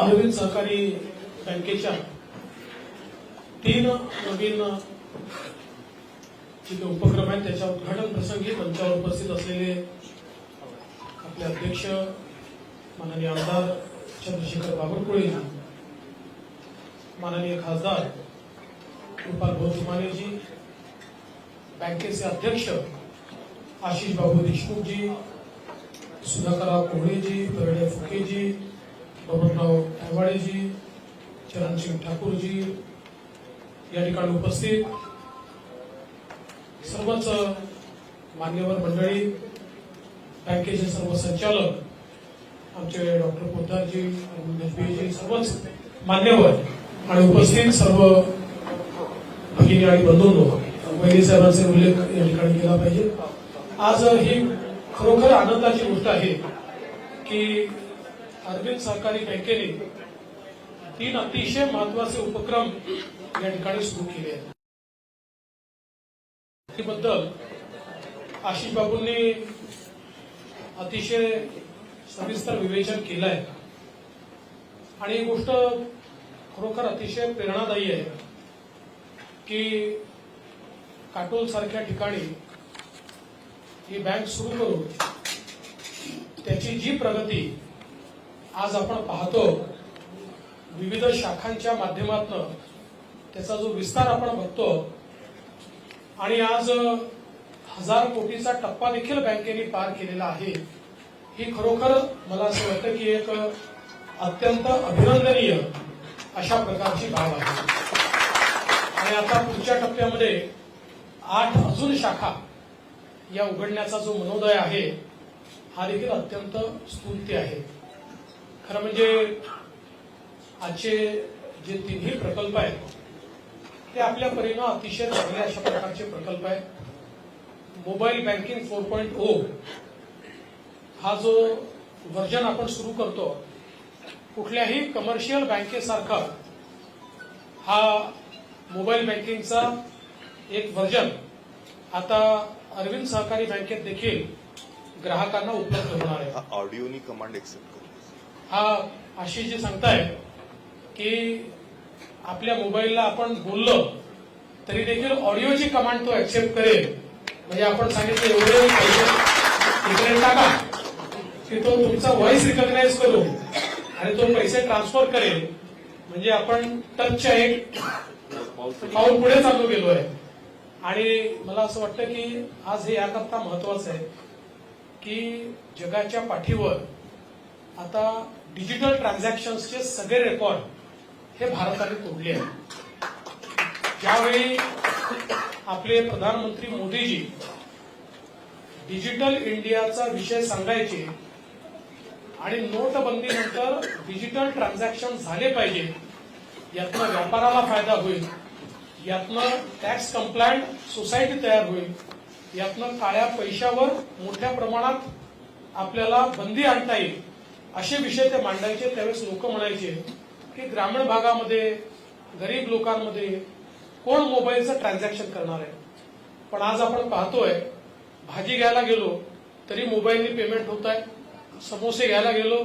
अरविंद सहकारी बँकेच्या तीन नवीन जे उपक्रम आहेत. त्याच्या उद्घाटन प्रसंगी मंचावर उपस्थित असलेले आपले अध्यक्ष माननीय आमदार चंद्रशेखर बावनकुळे माननीय खासदार कृपाल भाऊ बँकेचे अध्यक्ष आशिष बाबू देशमुखजी सुधाकरराव कोहळेजी परिणय फुकेजी बबनराव आयवाडेजी चरणसिंग ठाकूरजी या ठिकाणी उपस्थित. सर्वच मान्यवर मंडळी बँकेचे सर्व संचालक आमचे डॉक्टर पोतारजी अरविंद सर्वच मान्यवर आणि उपस्थित सर्व भगिनी आणि बंधूंनो वैद्य साहेबांचे उल्लेख या ठिकाणी केला पाहिजे. आज ही खरोखर आनंदाची गोष्ट आहे की अरविंद सहकारी बँकेने तीन अतिशय महत्त्वाचे उपक्रम या ठिकाणी सुरू केले आहेत. बद्दल आशिष बाबूंनी अतिशय सविस्तर विवेचन केलं आहे आणि ही गोष्ट खरोखर अतिशय प्रेरणादायी आहे की काटोल सारख्या ठिकाणी ही बँक सुरू करून त्याची जी प्रगती आज आपण पाहतो विविध शाखांच्या माध्यमातून त्याचा जो विस्तार आपण बघतो आणि आज हजार कोटीचा टप्पा देखील बँकेने पार केलेला आहे. ही खरोखर मला असं वाटतं की एक अत्यंत अभिनंदनीय अशा प्रकारची बाब आहे. आणि आता पुढच्या टप्प्यामध्ये आठ अजून शाखा या उघडण्याचा जो मनोदय आहे हा देखील अत्यंत स्तुत्य आहे. खरं म्हणजे आजचे जे तिन्ही प्रकल्प आहेत ते आपल्या परीनं अतिशय चांगले अशा प्रकारचे प्रकल्प आहेत. Mobile banking four point o हा जो व्हर्जन आपण सुरू करतो कुठल्याही कमर्शियल बँकेसारखा हा मोबाईल बँकिंगचा एक व्हर्जन आता अरविंद सहकारी बँकेत देखील ग्राहकांना उपलब्ध होणार आहे. हा ऑडिओनी कमांड एक्सेप्ट हा आशिष जी सांगताय की आपल्या मोबाईलला आपण बोललो तरी देखील ऑडिओची कमांड तो ऍक्सेप्ट करेल. म्हणजे आपण सांगितलं एवढे पैसे इकडे टाका. की तो तुमचा व्हॉइस रिकॉग्नाइज करू आणि तो पैसे ट्रान्सफर करेल. म्हणजे आपण टचच्या एक पाऊल पुढे चालू गेलो आहे आणि मला असं वाटतं की आज हे याकरता महत्वाचं आहे की जगाच्या पाठीवर आता डिजिटल ट्रान्झॅक्शन्सचे सगळे रेकॉर्ड हे भारताने तोडले आहेत. ज्यावेळी आपले प्रधानमंत्री मोदीजी डिजिटल इंडियाचा विषय सांगायचे आणि नोटबंदीनंतर डिजिटल ट्रान्झॅक्शन झाले पाहिजे यातनं व्यापाराला फायदा होईल यातनं टॅक्स कंप्लायंट सोसायटी तयार होईल यातनं काळ्या पैशावर मोठ्या प्रमाणात आपल्याला बंदी आणता येईल. असे विषय ते मांडायचे त्यावेळेस लोक म्हणायचे की ग्रामीण भागामध्ये गरीब लोकांमध्ये कोण मोबाईलचं ट्रान्झॅक्शन करणार आहे? पण आज आपण पाहतोय भाजी घ्यायला गेलो तरी मोबाईलनी पेमेंट होत आहे. समोसे घ्यायला गेलो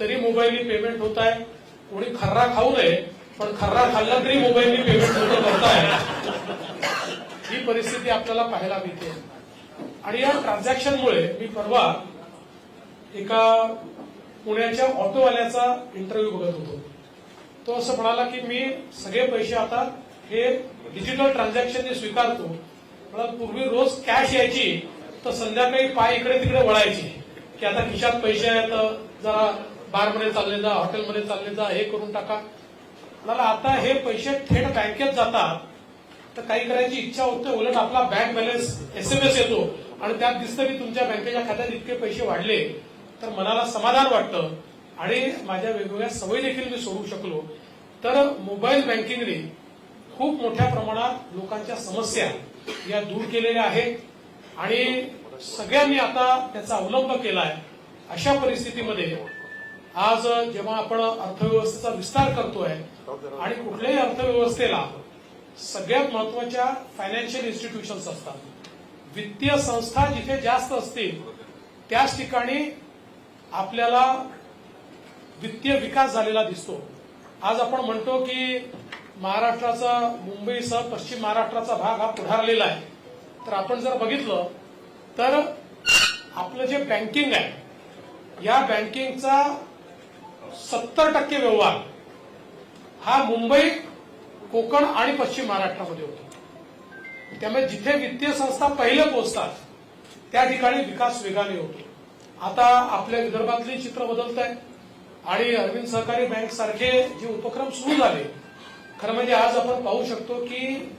तरी मोबाईलनी पेमेंट होत आहे. कोणी खर्रा खाऊ नये पण खर्रा खाल्ला तरी मोबाईलनी पेमेंट होत करताय ही परिस्थिती आपल्याला पाहायला मिळते. आणि या ट्रान्झॅक्शनमुळे मी परवा एका पुण्याच्या ऑटोवाल्याचा इंटरव्ह्यू बघत होतो. तो असं म्हणाला की मी सगळे पैसे आता हे डिजिटल ट्रान्झॅक्शनने स्वीकारतो. मला पूर्वी रोज कॅश यायची तर संध्याकाळी पाय इकडे तिकडे वळायची. की आता खिशात पैसे आहेत जरा बारमध्ये चालले जा हॉटेलमध्ये चालले जा हे करून टाका. मला आता हे पैसे थेट बँकेत जातात. तर काही करायची इच्छा होते उलट आपला बँक बॅलन्स एसएमएस येतो. आणि त्यात दिसतं की तुमच्या बँकेच्या खात्यात इतके पैसे वाढले. तर मनाला समाधान वाटतं. आणि माझ्या वेगवेगळ्या सवयी देखील मी सोडू शकलो. तर मोबाईल बँकिंगने खूप मोठ्या प्रमाणात लोकांच्या समस्या या दूर केलेल्या आहेत. आणि सगळ्यांनी आता त्याचा अवलंब केलाय. अशा परिस्थितीमध्ये आज जेव्हा आपण अर्थव्यवस्थेचा विस्तार करतोय आणि कुठल्याही अर्थव्यवस्थेला सगळ्यात महत्त्वाच्या फायनान्शियल इन्स्टिट्यूशन्स असतात. वित्तीय संस्था जिथे जास्त असतील त्याच ठिकाणी आपल्याला वित्तीय विकास झालेला दिसतो. आज आपण म्हणतो की महाराष्ट्राचा मुंबईसह पश्चिम महाराष्ट्राचा भाग हा पुढारलेला आहे. तर आपण जर बघितलं तर आपलं जे बँकिंग आहे या बँकिंगचा सत्तर टक्के व्यवहार हा मुंबई कोकण आणि पश्चिम महाराष्ट्रामध्ये होतो. त्यामुळे जिथे वित्तीय संस्था पहिले पोहोचतात त्या ठिकाणी विकास वेगाने होतो. आता आपल्या विदर्भातले चित्र बदलत आहे आणि अरविंद सहकारी बँक सारखे जे उपक्रम सुरू झाले खरं म्हणजे आज आपण पाहू शकतो की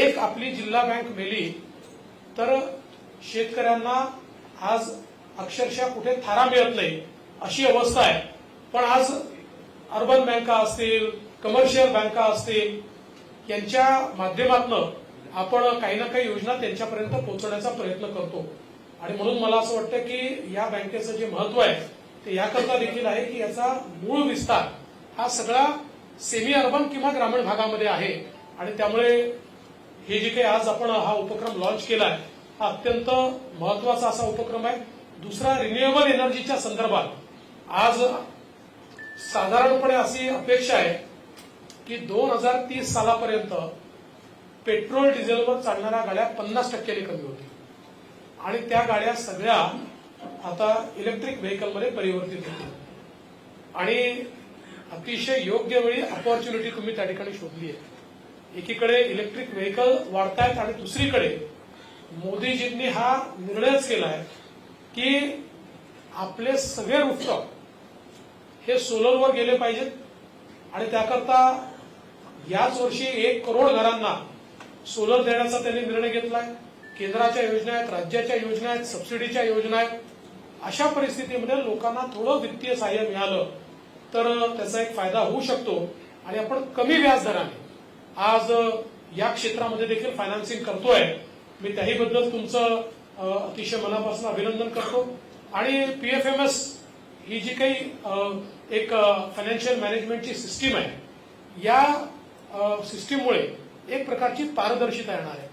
एक आपली जिल्हा बँक मेली तर शेतकऱ्यांना आज अक्षरशः कुठे थारा मिळत नाही अशी अवस्था आहे. पण आज अर्बन बँका असतील कमर्शियल बँका असतील यांच्या माध्यमातून आपण काही ना काही योजना त्यांच्यापर्यंत पोहोचवण्याचा प्रयत्न करतो. आणि म्हणून मला असं वाटतं की या बँकेचं जे महत्त्व आहे ते याकरता देखील आहे की याचा मूळ विस्तार हा सगळा सेमी अर्बन किंवा ग्रामीण भागामध्ये आहे. आणि त्यामुळे हे जे काही आज आपण हा उपक्रम लॉन्च केला आहे हा अत्यंत महत्त्वाचा असा उपक्रम आहे. दुसरा रिन्युएबल एनर्जीच्या संदर्भात आज साधारणपणे अशी अपेक्षा आहे की दोन हजार तीस सालापर्यंत पेट्रोल डिझेलवर चालणाऱ्या गाड्या पन्नास टक्क्यांनी कमी होतील. आणि त्या गाड्या सगळ्या आता इलेक्ट्रिक व्हेकलमध्ये परिवर्तित होतील. आणि अतिशय योग्य वेळी अपॉर्च्युनिटी तुम्ही त्या ठिकाणी शोधली आहे. एकीकडे इलेक्ट्रिक व्हेकल वाढतायत आणि दुसरीकडे मोदीजींनी हा निर्णयच केला आहे की आपले सगळे रूफटॉप हे सोलरवर गेले पाहिजेत आणि त्याकरता याच वर्षी एक करोड घरांना सोलर देण्याचा त्यांनी निर्णय घेतलाय. केंद्राच्या योजना आहेत राज्याच्या योजना आहेत सबसिडीच्या योजना आहेत. अशा परिस्थितीमध्ये लोकांना थोडं वित्तीय सहाय्य मिळालं तर त्याचा एक फायदा होऊ शकतो आणि आपण कमी व्याजदराने आज या क्षेत्रामध्ये देखील फायनान्सिंग करतोय. मी त्याहीबद्दल तुमचं अतिशय मनापासून अभिनंदन करतो. आणि पीएफएमएस ही जी काही एक फायनान्शियल मॅनेजमेंटची सिस्टीम आहे या सिस्टीममुळे एक प्रकारची पारदर्शिता येणार आहे.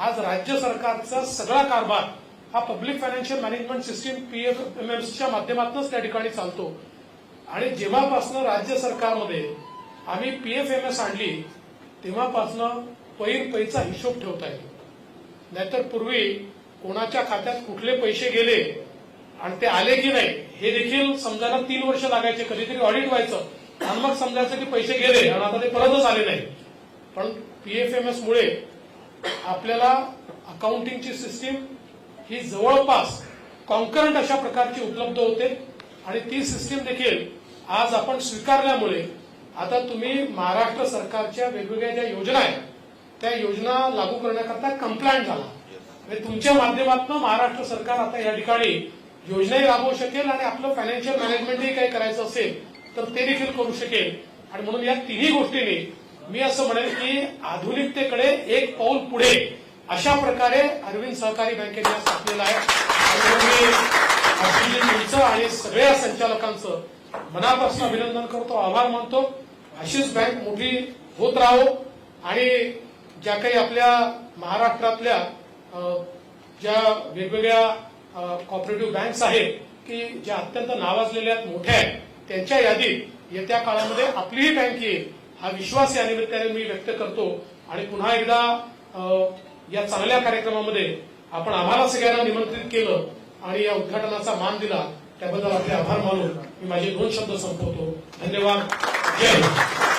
आज राज्य सरकारचा सगळा कारभार हा पब्लिक फायनान्शियल मॅनेजमेंट सिस्टीम पीएफएमएमसीच्या माध्यमातूनच त्या ठिकाणी चालतो. आणि जेव्हापासनं राज्य सरकारमध्ये आम्ही पीएफएमएस आणली तेव्हापासनं पैर पैचा हिशोब ठेवता आहे नाहीतर पूर्वी कोणाच्या खात्यात कुठले पैसे गेले आणि ते आले की नाही हे देखील समजायला तीन वर्ष लागायचे. कधीतरी ऑडिट व्हायचं आणि मग समजायचं की पैसे गेले आणि आता ते परतच आले नाही. पण पीएफएमएस मुळे आपल्याला अकाउंटिंगची सिस्टीम ही जवळपास कॉन्करंट अशा प्रकारची उपलब्ध होते. आणि ती सिस्टीम देखील आज आपण स्वीकारल्यामुळे आता तुम्ही महाराष्ट्र सरकारच्या वेगवेगळ्या ज्या योजना आहेत त्या योजना लागू करण्याकरता कम्प्लायंट झाला. म्हणजे तुमच्या माध्यमातून महाराष्ट्र सरकार आता या ठिकाणी योजनाही राबवू शकेल आणि आपलं फायनान्शियल मॅनेजमेंटही काही करायचं असेल तर ते देखील करू शकेल. आणि म्हणून या तिन्ही गोष्टींनी मी असं म्हणेन की आधुनिकतेकडे एक पाऊल पुढे. अशा प्रकारे अरविंद सहकारी बँकेने स्थापलेलं आहे. आणि तुमचं आणि सगळ्या संचालकांचं मनापासून अभिनंदन करतो आभार मानतो. अशीच बँक मोठी होत राहो. आणि ज्या काही आपल्या महाराष्ट्रातल्या ज्या वेगवेगळ्या कॉपरेटिव्ह बँक्स आहेत की ज्या अत्यंत नावाजलेल्या आहेत मोठ्या आहेत त्यांच्या यादीत येत्या काळामध्ये आपलीही बँक येईल. हा विश्वास या निमित्ताने मी व्यक्त करतो. आणि पुन्हा एकदा या चांगल्या कार्यक्रमामध्ये आपण आम्हाला सगळ्यांना निमंत्रित केलं आणि या उद्घाटनाचा मान दिला त्याबद्दल आपले आभार मानून मी माझे दोन शब्द संपवतो. धन्यवाद. जय